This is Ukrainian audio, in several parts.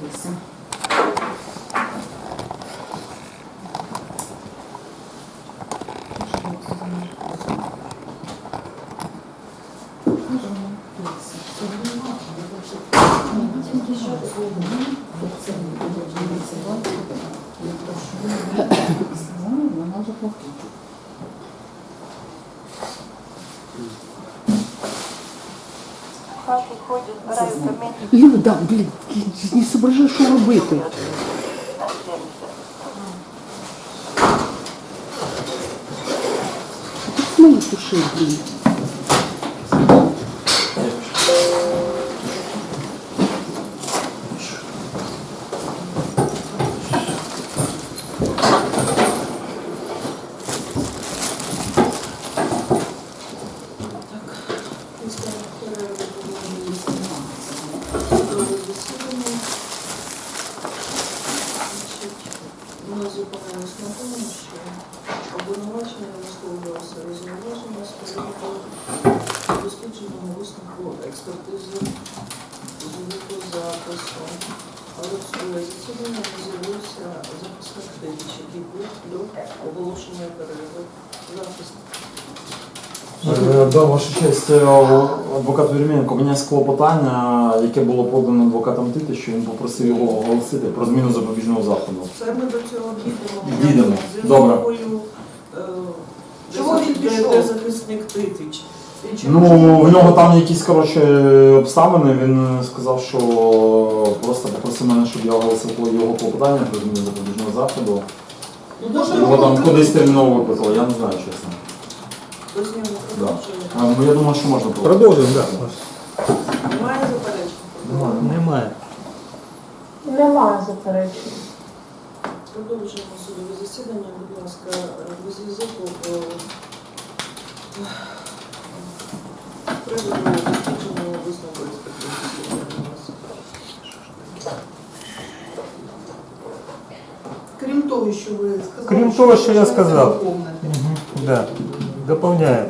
98. Вона заплатила. В хату ходять, збирають каміння. Люда, блін, не соображаю, що робити. Мої туши, блін. Ми зупинилися на тому, що обвинувачення висловлювалося розголошення з приводу дослідженого висновку експертизи звукозапису. Але в своє засідання не з'явився записник Тивіч, який був до оголошення перерви. Запис Е, Да, ваша честь, е, адвокат Вірменко, у мене є клопотання, яке було подано адвокатом Тити, що він попросив його оголосити про зміну запобіжного заходу. Це ми до цього дійдемо. Дійдемо. Добре. е, Чого він пішов? Де захисник Титич? Ну, в нього там якісь коротше обставини. Він сказав, що просто попросив мене, щоб я оголосив його клопотання про зміну запобіжного заходу. Ну, Його там кудись терміново викликали, я не знаю, чесно. Да. А, Ну я думаю, що можна було. Продовжуємо, так. Немає заперечень? Немає. Немає заперечень. Продовжуємо судове засідання. Будь ласка, без язику приводу дослідженого висновку експертизи. Будь ласка. Крім того, що ви сказали, Крім того, що я сказав. повне. Да. Доповняю.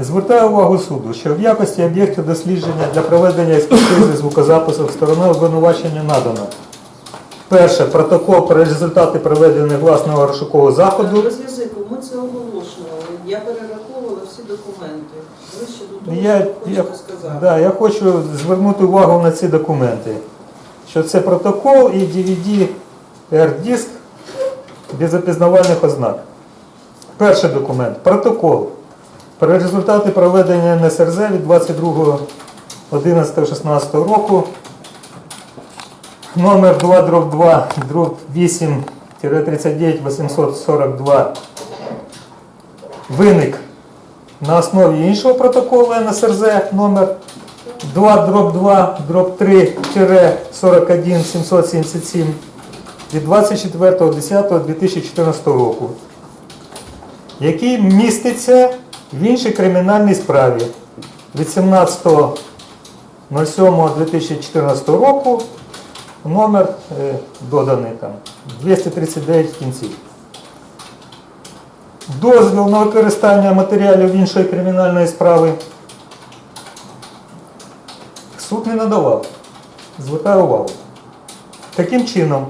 Звертаю увагу суду, що в якості об'єктів дослідження для проведення експертизи звукозапису стороною обвинувачення надано. Перше, протокол про результати проведення власного розшукового заходу. Ми це оголошували. Я перераховувала всі документи. Ви ще до того Я, що я, хочете сказати. да, я хочу звернути увагу на ці документи. Що це протокол і DVD R-диск без опізнавальних ознак. Перший документ протокол про результати проведення НСРЗ від 22.11.16 року номер 2 дроб 2 дроб 8 39 842 виник на основі іншого протоколу НСРЗ номер 2 дроб 2 дроб 3 41 777 від 24.10.2014 року, який міститься в іншій кримінальній справі від 17.07.2014 року номер е, доданий там 239 в кінці. Дозвіл на використання матеріалів іншої кримінальної справи суд не надавав. Звертаю увагу. Таким чином,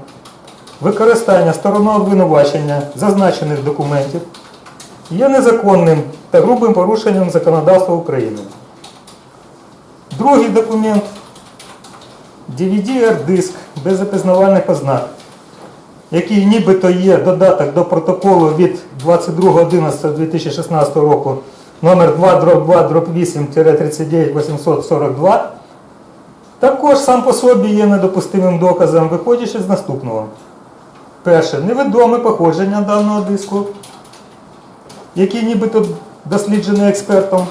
використання стороною обвинувачення зазначених документів є незаконним та грубим порушенням законодавства України. Другий документ DVD-R-диск без опізнавальних ознак, який нібито є додаток до протоколу від 22.11.2016 року номер 2 дроб 2 дроб 8 39 842, також сам по собі є недопустимим доказом, виходячи з наступного. Перше, невідоме походження даного диску, який нібито досліджений експертом.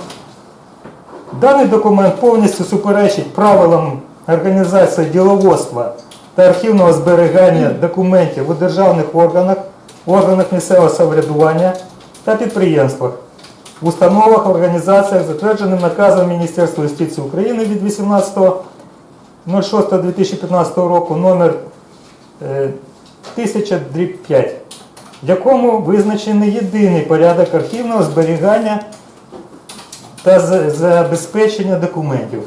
Даний документ повністю суперечить правилам організації діловодства та архівного зберігання документів у державних органах, органах місцевого самоврядування та підприємствах, установах, організаціях, затвердженим наказом Міністерства юстиції України від 18.06.2015 року номер е, 1000 в якому визначений єдиний порядок архівного зберігання та забезпечення документів.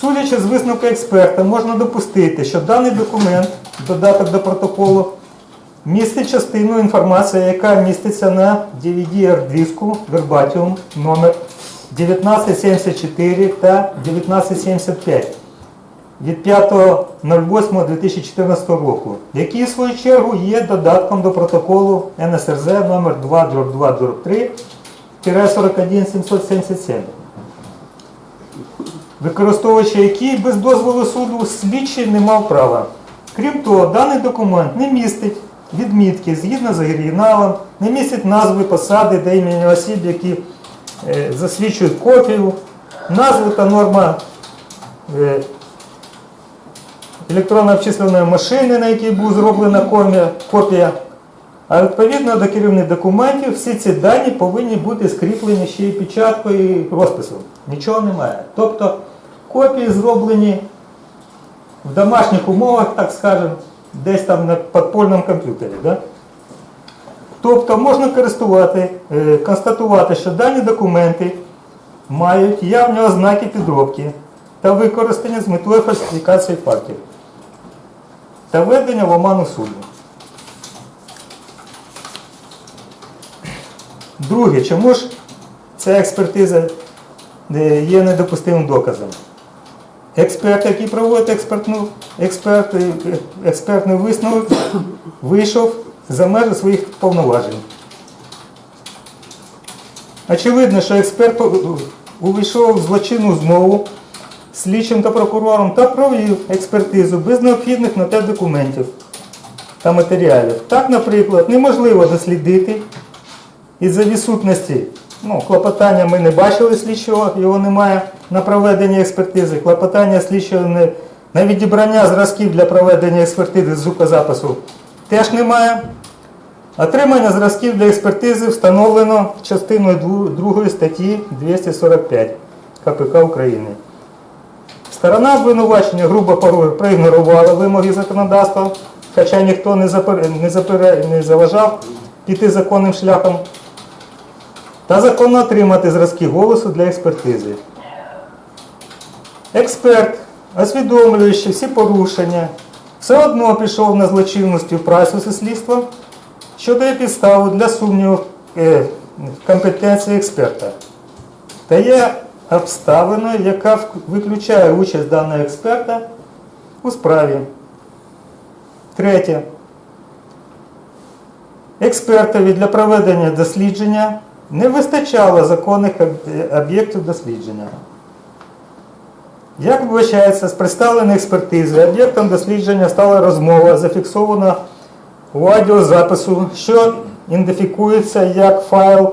Судячи з висновку експерта, можна допустити, що даний документ, додаток до протоколу, містить частину інформації, яка міститься на DVD-диску Verbatim номер 1974 та 1975 від 5.08.2014 року, які в свою чергу є додатком до протоколу НСРЗ номер 2 3 41 777 використовуючи який без дозволу суду слідчий не мав права. Крім того, даний документ не містить відмітки згідно з оригіналом, не містить назви посади та імені осіб, які е, засвідчують копію, назви та норма е, електронно обчисленої машини, на якій була зроблена копія. А відповідно до керівних документів всі ці дані повинні бути скріплені ще й печаткою і розписом. Нічого немає. Тобто копії зроблені в домашніх умовах, так скажемо, десь там на підпольному комп'ютері. Да? Тобто можна користувати, е, констатувати, що дані документи мають явні ознаки підробки та використання з метою фальсифікації фактів та введення в оману суду. Друге, чому ж ця експертиза е, є недопустимим доказом? Експерт, який проводить експертну, експерт, е, експертний висновок, вийшов за межі своїх повноважень. Очевидно, що експерт увійшов в злочинну змову слідчим та прокурором та провів експертизу без необхідних на те документів та матеріалів. Так, наприклад, неможливо дослідити із-за відсутності ну, клопотання ми не бачили слідчого, його немає на проведення експертизи. Клопотання слідчого не, на відібрання зразків для проведення експертизи з звукозапису теж немає. Отримання зразків для експертизи встановлено частиною 2 статті 245 КПК України. Сторона обвинувачення грубо проігнорувала вимоги законодавства, хоча ніхто не, запер... не, запер... не заважав піти законним шляхом, та законно отримати зразки голосу для експертизи. Експерт, усвідомлюючи всі порушення, все одно пішов на злочинну співпрацю зі слідством, що дає підставу для сумніву е, компетенції експерта. Та є обставиною, яка виключає участь даного експерта у справі. Третє. Експертові для проведення дослідження не вистачало законних об'єктів дослідження. Як вбачається, з представленої експертизи об'єктом дослідження стала розмова, зафіксована у аудіозапису, що ідентифікується як файл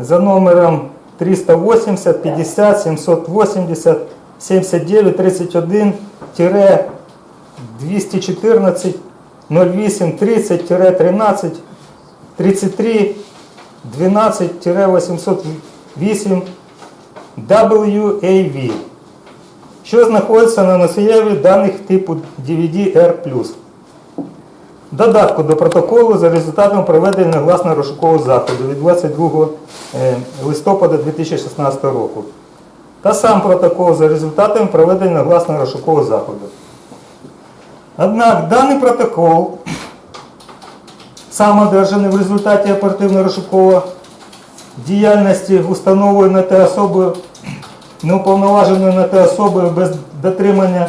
за номером 380 50 780 79 31 214 08 30 13 33 12 808 WAV, що знаходиться на носієві даних типу DVD-R+. Додатку до протоколу за результатом проведення негласного розшукового заходу від 22 е, листопада 2016 року. Та сам протокол за результатами проведення негласного розшукового заходу. Однак даний протокол, сам одержаний в результаті оперативно-розшукового діяльності, установленої те особою, неуповноваженою на те особою без дотримання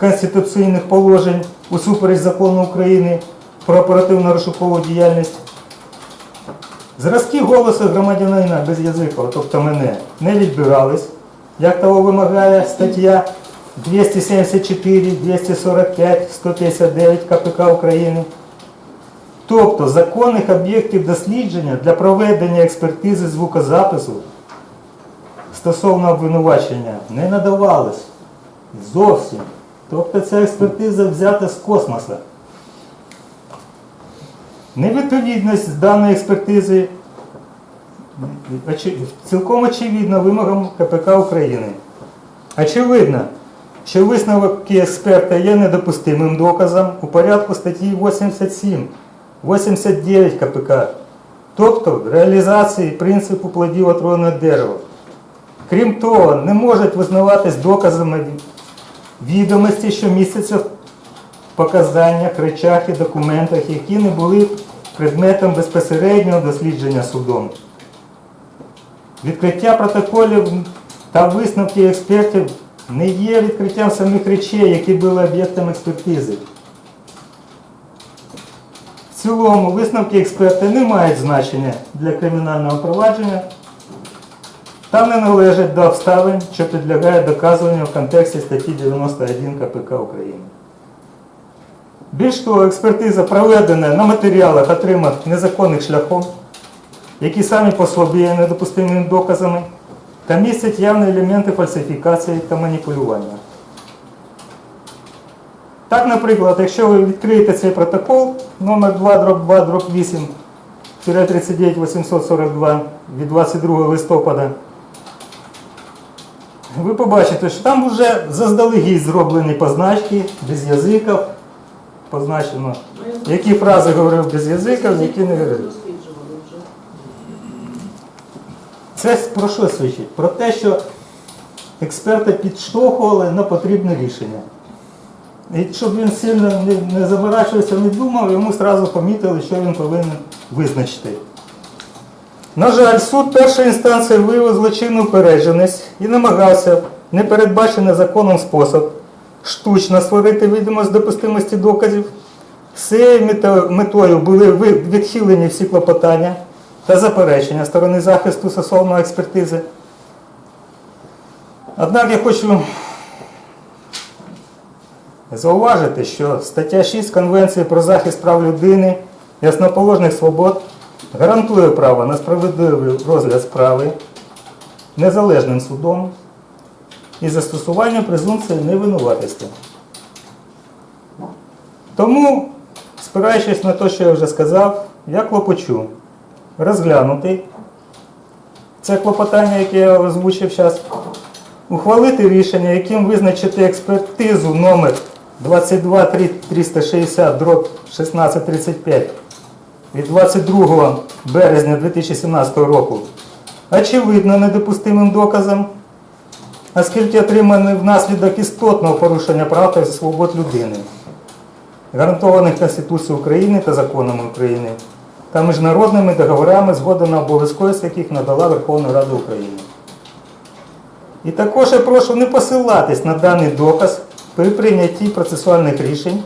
конституційних положень усупереч закону України про оперативно-розшукову діяльність. Зразки голосу громадянина без язика, тобто мене, не відбирались, як того вимагає стаття 274, 245, 159 КПК України. Тобто законних об'єктів дослідження для проведення експертизи звукозапису стосовно обвинувачення не надавалось зовсім. Тобто ця експертиза взята з космоса. Невідповідність даної експертизи цілком очевидна вимогам КПК України. Очевидно, що висновки експерта є недопустимим доказом у порядку статті 87, 89 КПК, тобто реалізації принципу плодів отруєного дерева. Крім того, не можуть визнаватись доказами відомості, що містяться в показаннях, речах і документах, які не були предметом безпосереднього дослідження судом. Відкриття протоколів та висновки експертів не є відкриттям самих речей, які були об'єктом експертизи. В цілому висновки експерти не мають значення для кримінального провадження та не належать до обставин, що підлягають доказуванню в контексті статті 91 КПК України. Більш того, експертиза проведена на матеріалах, отриманих незаконним шляхом, які самі по собі є недопустимими доказами, та містять явні елементи фальсифікації та маніпулювання. Так, наприклад, якщо ви відкриєте цей протокол номер 2 дроб 2 8 39 842 від 22 листопада, ви побачите, що там вже заздалегідь зроблені позначки без язиків, позначено, які фрази говорив без язиків, які не говорив. Це про що свідчить? Про те, що експерти підштовхували на потрібне рішення. І щоб він сильно не, не заморачувався, не думав, йому одразу помітили, що він повинен визначити. На жаль, суд першої інстанції виявив злочинну упередженість і намагався непередбачений законом спосіб штучно створити відомість допустимості доказів. З цією метою були відхилені всі клопотання та заперечення сторони захисту стосовно експертизи. Однак я хочу зауважити, що стаття 6 Конвенції про захист прав людини і основоположних свобод гарантує право на справедливий розгляд справи незалежним судом і застосування презумпції невинуватості. Тому, спираючись на те, що я вже сказав, я клопочу розглянути це клопотання, яке я озвучив зараз, ухвалити рішення, яким визначити експертизу номер 22360 дроб 1635 від 22 березня 2017 року очевидно недопустимим доказом, оскільки отриманий внаслідок істотного порушення прав та свобод людини, гарантованих Конституцією України та законами України та міжнародними договорами, згода на обов'язковість яких надала Верховна Рада України. І також я прошу не посилатись на даний доказ при прийнятті процесуальних рішень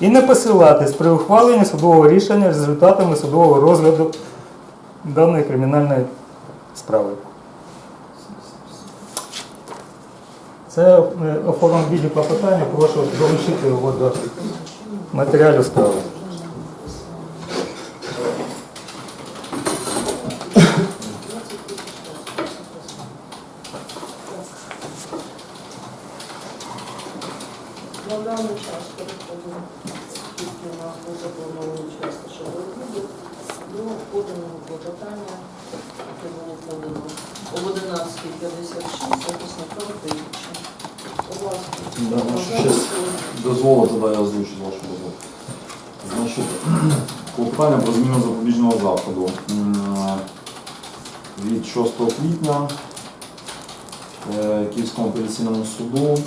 і не посилатись при ухваленні судового рішення результатами судового розгляду даної кримінальної справи. Це е, оформлено в клопотання, прошу долучити його до матеріалів справи. На даний час переходимо тільки на незапланований час нашого розгляду до поданого клопотання, яке було подано об 11.56 захисника Ватевича. У вас Да, ваша честь. Дозволите, да, я озвучу з вашого дозволу. Значить, клопотання про зміну запобіжного заходу. М, Від 6 квітня е, Київському апеляційному суду.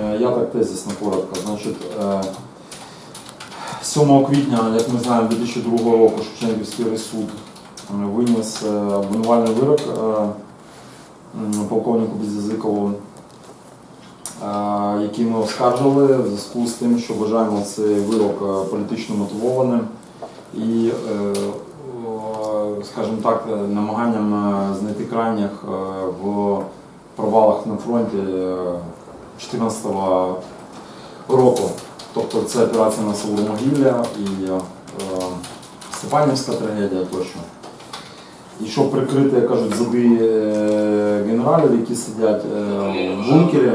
Е, Я так тезисно коротко. Значить, е, 7 квітня, як ми знаємо, 2002 року Шевченківський е, виніс е, обвинувальний вирок е, полковнику Безязикову е, який ми оскаржили в зв'язку з тим, що вважаємо цей вирок е, політично мотивованим і, е, скажімо так, е, намаганням е, знайти крайніх е, в провалах на фронті 2014 року. Тобто це операція на Соломогілля і Степанівська трагедія тощо. І щоб прикрити, як кажуть, е, генералів, які сидять в бункері,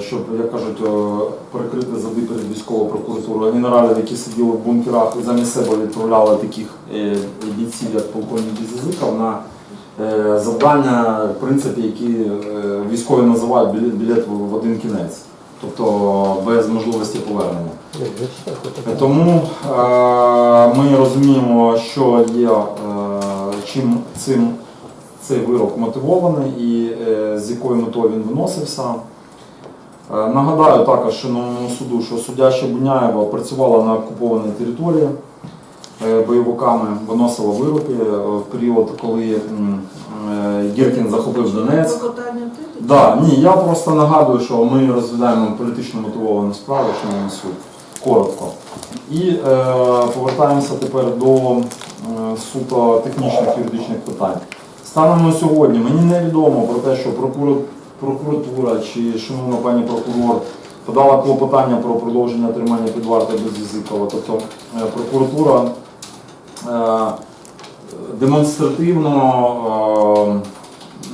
щоб, як кажуть, о, перекрити зади перед військовою прокуратурою генералів, які сиділи в бункерах і замість себе відправляли таких е, бійців, як полковник Безязиков, на е, завдання, в принципі, які е, військові називають білет, в один кінець, тобто без можливості повернення. Тому е, ми розуміємо, що є, е, чим цим цей вирок мотивований і е, з якою метою він виносився. Е, Нагадаю також шановному суду, що суддя Щебуняєва працювала на окупованій території е, бойовиками, виносила вироки е, в період, коли Гіркін захопив Донецьк. Да, ні, я просто нагадую, що ми розглядаємо політично мотивовану справу, шановний суд, коротко. І е, повертаємося тепер до е, суто технічних юридичних питань. Станом на сьогодні мені невідомо про те, що прокурор- прокуратура чи шановна пані прокурор подала клопотання про продовження тримання під вартою без Язикова. Тобто е, прокуратура е, демонстративно е,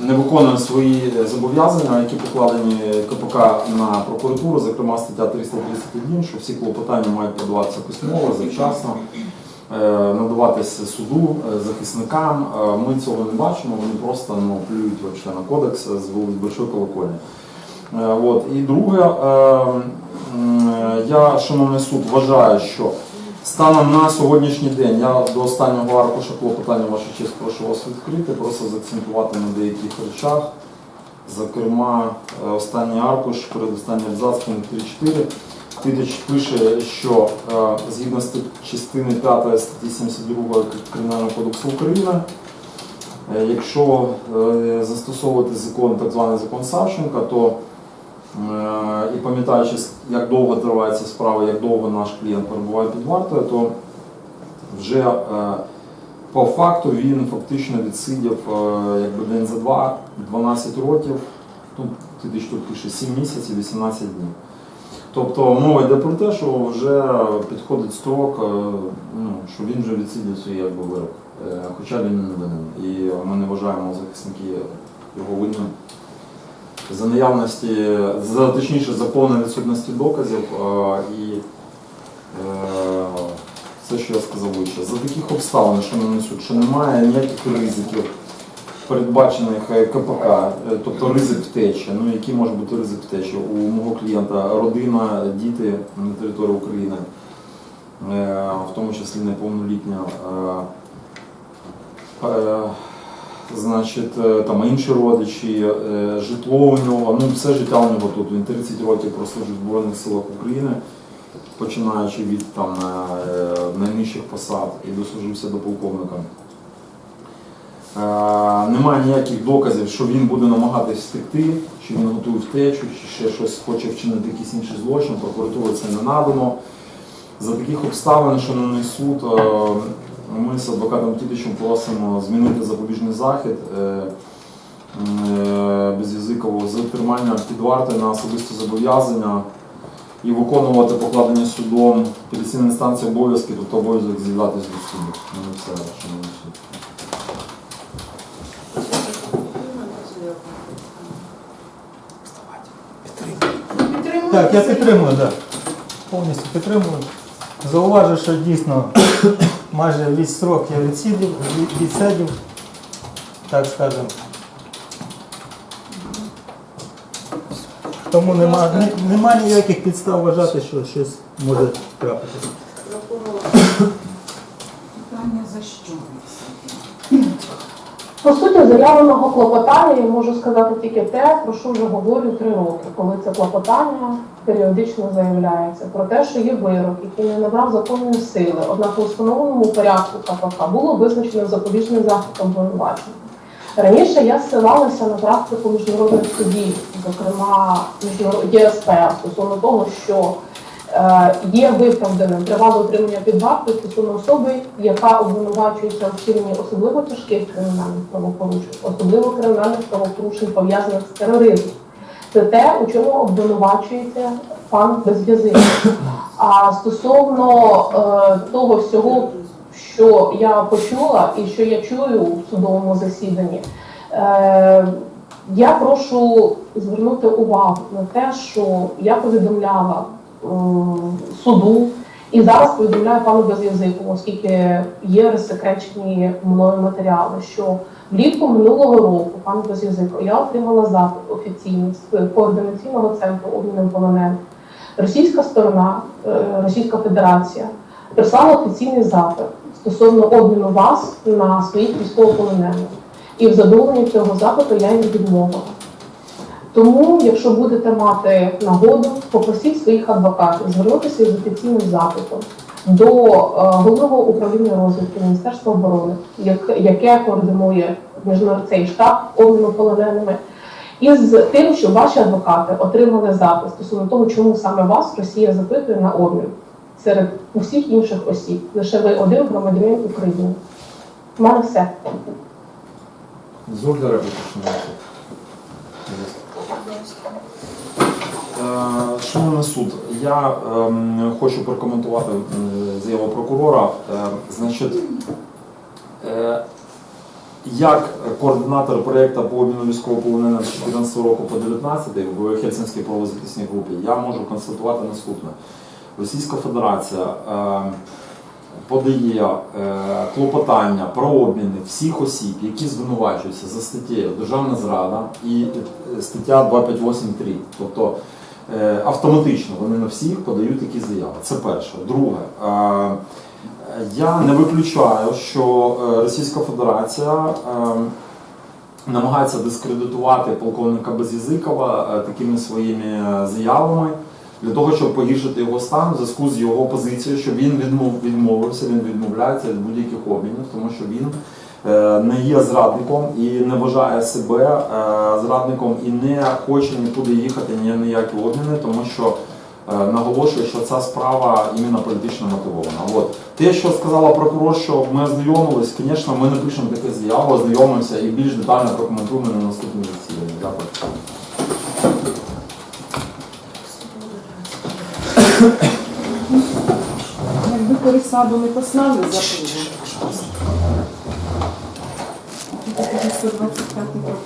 не виконує свої зобов'язання, які покладені КПК на прокуратуру, зокрема стаття 331, що всі клопотання мають подаватися письмово, завчасно, надаватися суду, е, захисникам. Е, Ми цього не бачимо, вони просто ну, плюють вообще на кодекс з Большої колокольні. Е, От. І друге, е, я, шановний суд, вважаю, що станом на сьогоднішній день я до останнього аркуша клопотання, ваша честь, прошу вас відкрити, просто заакцентувати на деяких речах. Зокрема, е, останній аркуш, передостанній абзац, пункт 3.4. Титич пише, що е, згідно з частини 5 статті 72 Кримінального кодексу України, е, якщо е, застосовувати закон, так званий закон Савченка, то І пам'ятаючи, як довго триває ця справа, як довго наш клієнт перебуває під вартою, то вже по факту він фактично відсидів якби день за два 12 років, ну, ти тут пише 7 місяців 18 днів. Тобто мова йде про те, що вже підходить строк, е, ну, що він вже відсидів свій якби, вирок, Е, хоча він не винен. І ми не вважаємо захисники його винним за наявності, за точніше за повної відсутності доказів е, і е, все, що я сказав вище. За таких обставин, шановний суд, що немає ніяких ризиків, передбачених е, КПК, е, тобто ризик втечі. Ну який може бути ризик втечі? У мого клієнта родина, діти на території України, е, в тому числі неповнолітня. Значить, там інші родичі, житло у нього, ну все життя у нього тут. Він 30 років прослужив в Збройних силах України, починаючи від там найнижчих посад і дослужився до полковника. Е, Немає ніяких доказів, що він буде намагатись втекти, чи він готує втечу, чи ще щось хоче вчинити якийсь інший злочин. Прокуратура це не надано. За таких обставин, шановний суд, е, ми з адвокатом Тітичем просимо змінити запобіжний захід е, безязикового з тримання під вартою на особисте зобов'язання і виконувати покладені судом апеляційної інстанції обов'язки, тобто обов'язок з'являтися до суду. Ну, це, шановний суд. Так, я підтримую, так. Повністю підтримую. Зауважу, що дійсно майже весь срок я відсидів, відсидів, так скажемо. Тому нема, не- нема ніяких підстав вважати, що щось може трапитися. Питання за що? По суті, заявленого клопотання я можу сказати тільки те, про що вже говорю три роки, коли це клопотання періодично заявляється про те, що є вирок, який не набрав законної сили. Однак у встановленому порядку КПК було визначено запобіжний захід обвинувачення. Раніше я ссилалася на практику міжнародних судів, зокрема ЄСП, стосовно того, що є виправданим тривале утримання під вартою стосовно особи, яка обвинувачується у вчиненні особливо тяжких кримінальних правопорушень, особливо кримінальних правопорушень пов'язаних з тероризмом. Це те, у чому обвинувачується пан Безв'язик. А стосовно е, того всього, що я почула і що я чую у судовому засіданні, е, я прошу звернути увагу на те, що я повідомляла суду і зараз повідомляю пану Безязикову, оскільки є розсекречені мною матеріали, що влітку минулого року пан Безязиков я отримала запит офіційний з координаційного центру обміну полонених. Російська сторона, е, Російська Федерація прислала офіційний запит стосовно обміну вас на своїх військовополонених. І в задоволенні цього запиту я їм відмовила. Тому, якщо будете мати нагоду, попросіть своїх адвокатів звернутися із офіційним запитом до е, головного управління розвідки Міністерства оборони, яке координує цей штаб обміну полоненими, із тим, що ваші адвокати отримали запит стосовно того, чому саме вас Росія запитує на обмін серед усіх інших осіб. Лише ви один громадянин України. У мене все. Репліку, Е, Шановний суд, я ем, хочу прокоментувати е, заяву прокурора. Е, значить, е, як координатор проєкту по обміну військовополонених з 14 року по 19 в Хельсинській правозахисній групі, я можу констатувати наступне. Російська Федерація е, подає е, клопотання про обміни всіх осіб, які звинувачуються за статтею Державна зрада і е, стаття 258.3. Тобто е, автоматично вони на всіх подають такі заяви. Це перше. Друге, я не виключаю, що Російська Федерація намагається дискредитувати полковника Безязикова е, такими своїми заявами для того, щоб погіршити його стан в зв'язку з його позицією, що він відмов, відмовився, він відмовляється від будь-яких обмінів, тому що він е, не є зрадником і не вважає себе е, зрадником і не хоче нікуди їхати ні на обміни, тому що е, наголошує, що ця справа іменно політично мотивована. От те, що сказала прокурор, що ми ознайомились, звісно, ми напишемо таке заяву, ознайомимося і більш детально прокоментуємо на наступному засіданні. Дякую. Якби пересаду не послали за пиво. 125 прокурор.